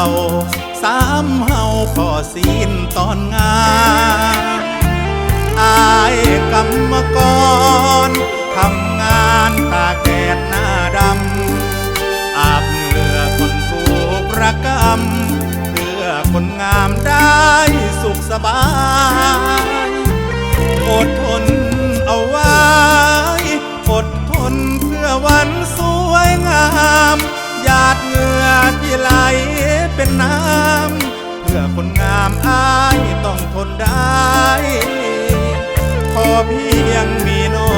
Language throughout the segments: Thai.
าสามเฮาพอสิ้นตอนงานอายกรรมกรทำงานตากแกดหน้าดำอาบเหงื่อคนถูกระกำเพื่อคนงามได้ อคนงามอายต้องทนได้พอเพียงมีน้อ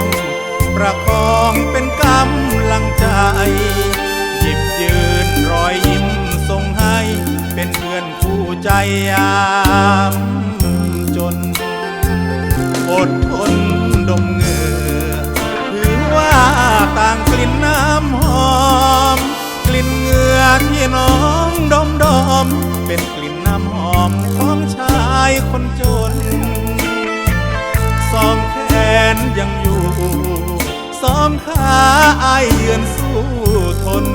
ง ประคองเป็นกำลังใจ หยิบยืนรอยยิ้มส่งให้ เป็นเพื่อนคู่ใจยามจน อดทนดมเหงื่อถือว่าต่างกลิ่นน้ำหอม กลิ่นเหงื่อที่น้อง ดมดมเป็นกลิ่นน้ำหอมของชายคนจน สองแขนยังอยู่สองขาอายเยือนสู้ทน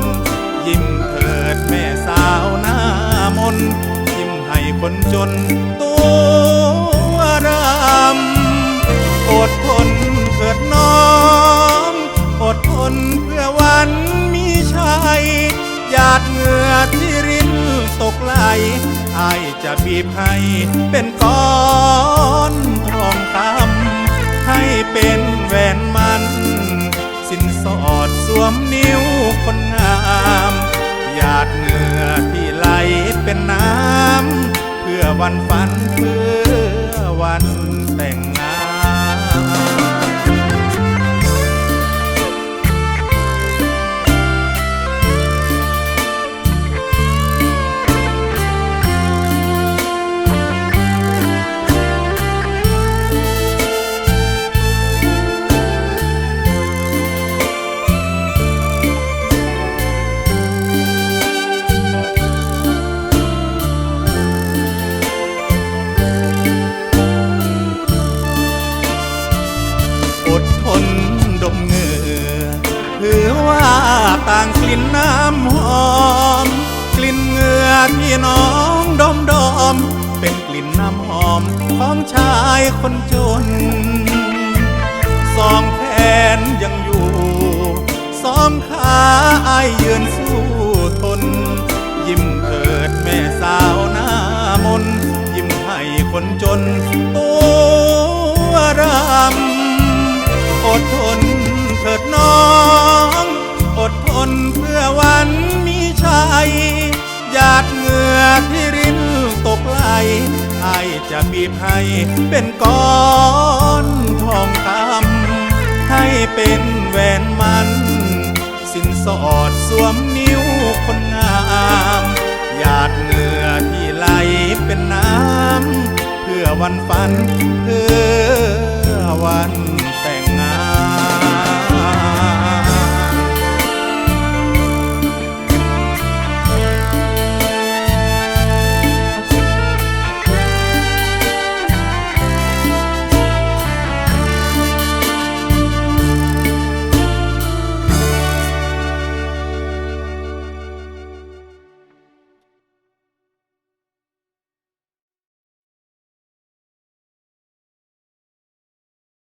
ยิ้มเถิดแม่สาวหน้ามน ยิ้มให้คนจนตัวดำอดทนเถิดน้อง อดทนเพื่อวันมีชัยหยาดเหงื่อที่ อายจะบีบให้เป็นก้อนทองคำให้เป็นแหวนมัน สินสอดสวมนิ้วคนงามหยาดเหงื่อที่ไหลเป็นน้ำ เพื่อวันฝันเพื่อวัน ลิ่นน้ำหอม กลิ่นเหงื่อที่น้องดมดมเป็นกลิ่นน้ำหอมของชายคนจน สองแขนยังอยู่สองขาอายยืนสู้ทน ยิ้มเถิดแม่สาวหน้ามนยิ้มให้คนจนตัว หยาดเหงื่อที่รินตกไหลไอจะบีบให้เป็นก้อนทองคำให้เป็นแหวนมัน สินสอดสวมนิ้วคนงามหยาดเหงื่อที่ไหลเป็นน้ำ เพื่อวันฝันเพื่อวัน